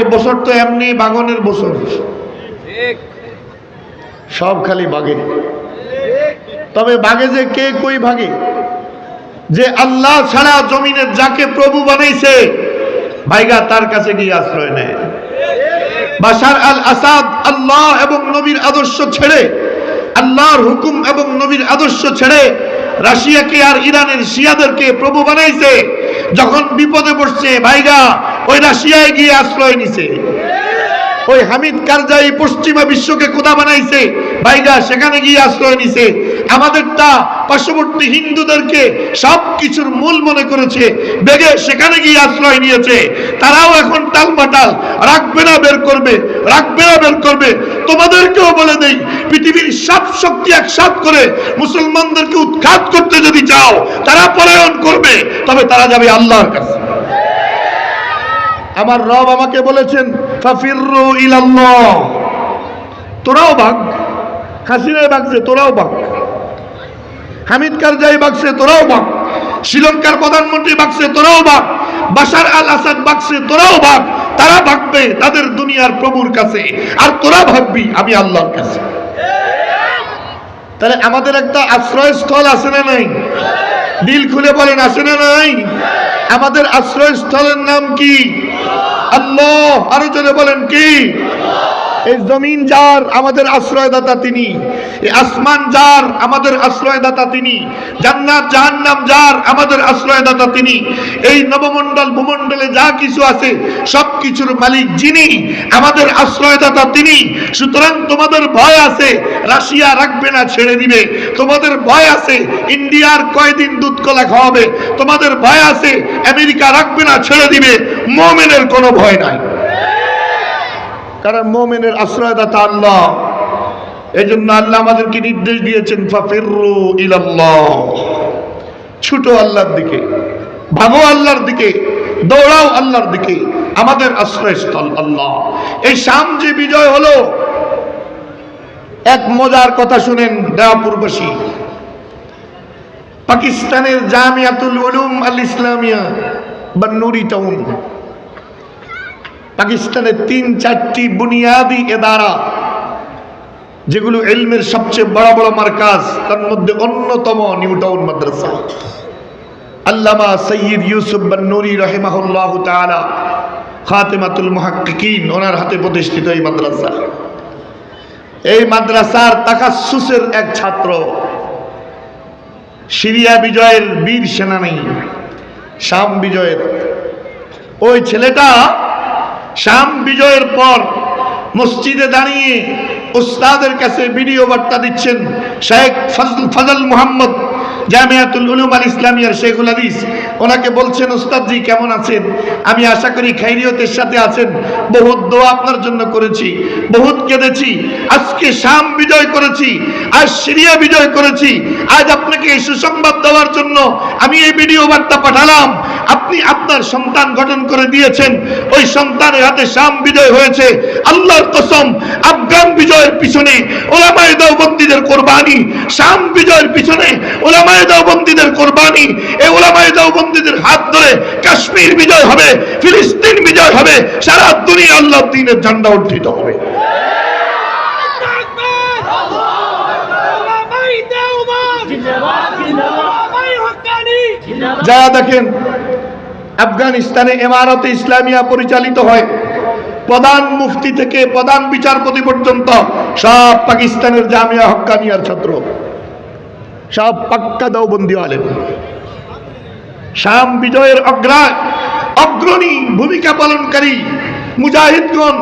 এই বছর তো এমনি বাগনের বছর। সব খালি বাগে। তবে বাগে যে কে কই ভাগে? যে আল্লাহ ছাড়া জমিনের যাকে প্রভু বানাইছে, ভাইগা তার কাছে গিয়ে আশ্রয় নেয়। বাশার আল আসাদ আল্লাহ এবং নবীর আদর্শ ছেড়ে, আল্লাহর হুকুম এবং নবীর আদর্শ ছেড়ে রাশিয়াকে আর ইরানের শিয়াদেরকে প্রভু বানাইছে, যখন বিপদে পড়ছে, ভাইগা ওই রাশিয়ায় গিয়ে আশ্রয় নিছে। ওই হামিদ কারজাই পশ্চিমা বিশ্বকে কোথা বানাইছে ভাইগা সেখানে গিয়ে আশ্রয় নিছে। আমাদেরটা পার্শ্ববর্তী হিন্দুদেরকে সব কিছুর মূল মনে করেছে, বেগে সেখানে গিয়ে আশ্রয় নিয়েছে। তারাও এখন টালমাটাল রাখবে না, বের করবে, রাখবে না, বের করবে। তোমাদেরকেও বলে দেই, পৃথিবীর সব শক্তি একসাথ করে মুসলমানদেরকে উৎখাত করতে যদি চাও, তারা পলায়ন করবে, তবে তারা যাবে আল্লাহর কাছে। আমার রব আমাকে বলেছেন তোরাও ভাগ হাসিনায় ভাগছে তোরাও ভাগ হামিদ কারজাই ভাগছে তোরাও ভাগ শ্রীলঙ্কার প্রধানমন্ত্রী ভাগছে তোরাও ভাগ বাশার আল আসাদ ভাগছে তোরাও ভাগ তারা ভাগবে তাদের দুনিয়ার প্রভুর কাছে, আর তোরা ভাববি আমি আল্লাহর কাছে। তাহলে আমাদের একটা আশ্রয়স্থল আছে না নাই? দিল খুলে বলেন, আছে না নাই? আমাদের আশ্রয়স্থলের নাম কি? আল্লাহ। আরও জোরে বলেন কি? এই জমিন যার, আমাদের আশ্রয়দাতা তিনি। এই আসমান যার, আমাদের আশ্রয়দাতা তিনি। জান্নাত, জাহান্নাম যার, আমাদের আশ্রয়দাতা তিনি। এই নবমণ্ডল, ভূমণ্ডলে যা কিছু আছে, সব কিছুর মালিক যিনি, আমাদের আশ্রয়দাতা তিনি। সুতরাং তোমাদের ভয় আছে, রাশিয়া রাখবে না, ছেড়ে দিবে। তোমাদের ভয় আছে, ইন্ডিয়ার কয়দিন দুধ কলা খাওয়াবে। তোমাদের ভয় আছে, আমেরিকা রাখবে না, ছেড়ে দিবে। মোমেনের কোনো ভয় নাই। কারণ মোমেনের আশ্রয়দাতা আল্লাহ। এই জন্য আল্লাহ আমাদেরকে নির্দেশ দিয়েছেন ফাফিরু ছুটো আল্লাহর দিকে ভাগো আল্লাহর দিকে, দৌড়াও আল্লাহর দিকে। আমাদের আশ্রয়স্থল আল্লাহ। এই শাম যে বিজয় হলো, এক মজার কথা শুনেন দেওয়াপুরবাসী পাকিস্তানের জামিয়াতুল উলুম আল ইসলামিয়া বা নুরি টাউন। পাকিস্তানের তিন, চারটি বুনিয়াদি এদারা, যেগুলো এলমের সবচেয়ে বড় বড় মার্কাজ, তার মধ্যে অন্যতম নিউটাউন মাদ্রাসা। আল্লামা সৈয়দ ইউসুফ বান্নুরি রহেমাহুল্লাহ তাআলা, খাতেমাতুল মুহাক্কিকিন, ওনার হাতে প্রতিষ্ঠিত এই মাদ্রাসা। এই মাদ্রাসার তাকাসুসের এক ছাত্র, সিরিয়া বিজয়ের বীর সেনানী, শাম বিজয়ের। ওই ছেলেটা শাম বিজয়ের পর মসজিদে দাঁড়িয়ে উস্তাদের কাছে ভিডিও বার্তা দিচ্ছেন শেখ ফজল মোহাম্মদ জামিয়াতুল উলুম আল ইসলামিয়ার শেখুল হাদিস। ওনাকে বলছেন, উস্তাদজি, কেমন আছেন? আমি আশা করি খাইরিয়তের সাথে আছেন। বহুত দোয়া আপনার জন্য করেছি, বহুত কেঁদেছি। আজকে শাম বিজয় করেছি, আজ সিরিয়া বিজয় করেছি। আজ আপনাকে এই সুসংবাদ দেওয়ার জন্য আমি এই ভিডিও বার্তা পাঠালাম। আপনি আপনার সন্তান গঠন করে দিয়েছেন ওই সন্তানের হাতে শাম বিজয় হয়েছে আল্লাহর কসম আফগান বিজয়ের পিছনে ওলামায়ে দেওবন্দীদের কোরবানি শাম বিজয়ের পিছনে ওলামায়ে দেওবন্দীদের কোরবানি এই ওলামায়ে দেওবন্দীদের হাত ধরে কাশ্মীর বিজয় হবে ফিলিস্তিন বিজয় হবে সারা দুনিয়া আল্লাহ দিনের ঝান্ডা উদ্ধৃত হবে। যারা দেখেন আফগানিস্তানে এমারতে ইসলামিয়া পরিচালিত হয়। প্রধান মুফতি থেকে প্রধান বিচারপতি পর্যন্ত সব পাকিস্তানের জামিয়া হক্কানিয়ার ছাত্র। সব পাক্কা দেওবন্দি আলেম। শাম বিজয়ের অগ্রা, অগ্রণী ভূমিকা পালনকারী মুজাহিদগণ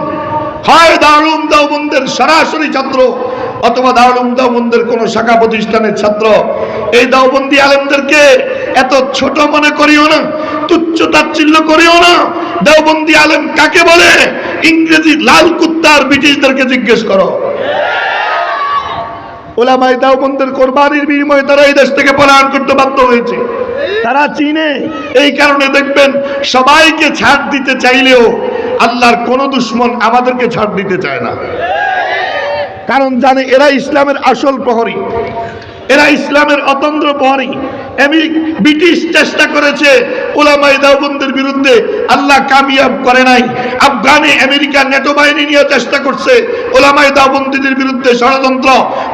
হয় দারুম দেওবন্দের সরাসরি ছাত্র। অথবা দারুম দেওবন্দের কোন শাখা প্রতিষ্ঠানের ছাত্র এই দেওবন্দি আলেমদেরকে এত ছোট মনে করিও না তুচ্ছ তাচ্ছিল্য করিও না। দেওবন্দি আলেম কাকে বলে? ইংরেজি লাল কুত্তার ব্রিটিশদেরকে জিজ্ঞেস করো। ওলামাই দেওবন্দের কোরবানির বিনিময়ে তারা এই দেশ থেকে পলায়ন করতে বাধ্য হয়েছে। তারা চিনে। এই কারণে দেখবেন সবাইকে ছাড় দিতে চাইলেও আল্লাহর কোন দুশ্মন আমাদেরকে ছাড় দিতে চায় না। কারণ জানে এরা ইসলামের আসল প্রহরী। এরা ইসলামের অতন্ত্র প্রহরী। আমেরিক ব্রিটিশ চেষ্টা করেছে ওলামাই দাওবন্দের বিরুদ্ধে আল্লাহ কামিয়াব করে নাই। আফগানে আমেরিকা নেটো বাহিনী নিয়ে চেষ্টা করছে ওলামাই দাওবন্দিদের বিরুদ্ধে ষড়যন্ত্র।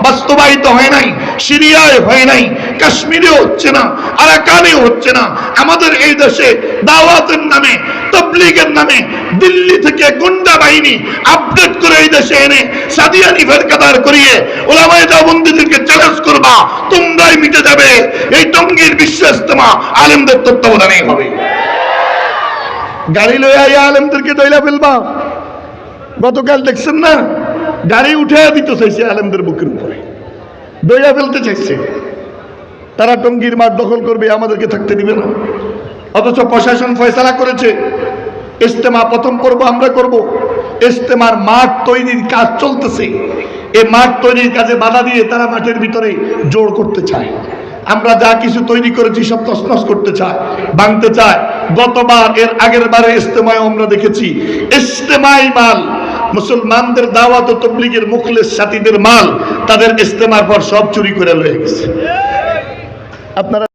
বাস্তবায়িত হয় নাই, সিরিয়ায় হয় নাই কাশ্মীরে হচ্ছে না, আরাকানেও হচ্ছে না। আমাদের এই দেশে দাওয়াতের নামে তবলিগের নামে দিল্লি থেকে গুন্ডা বাহিনী আপডেট করে এই দেশে এনে সাদিয়ানি ফেরকাদার করিয়ে ওলামায় দাবন্দিদেরকে চ্যালেঞ্জ করবা, তোমরাই মিটে যাবে। এই টঙ্গীর বিশ্ব ইস্তেমা আলেমদের তত্ত্বাবধানেই হবে। গাড়ি লইয়া এই আলেমদেরকে দইলা ফেলবা। গতকাল দেখছেন না? গাড়ি উঠে দিতে চাইছে আলেমদের বুকের উপরে। দইলা ফেলতে চাইছে। তারা টঙ্গীর মাঠ দখল করবে, আমাদেরকে থাকতে দিবে না। অথচ প্রশাসন ফয়সালা করেছে। ইস্তেমা প্রথম করব, আমরা করব। ইস্তেমার মাঠ তৈরির কাজ চলতেছে। এই মাঠ তৈরির কাজে বাধা দিয়ে তারা মাঠের ভিতরে জোর করতে চায়। আমরা যা কিছু তৈরি করেছি সব তসনস করতে চায়, ভাঙতে চায়। গতবার, এর আগের বারে ইজতেমায় আমরা দেখেছি ইস্তেমাই মাল। মুসলমানদের দাওয়াত ও তবলিগের মুখলেস সাথীদের মাল, তাদের ইজতেমার পর সব চুরি করে লয়ে গেছে। আপনারা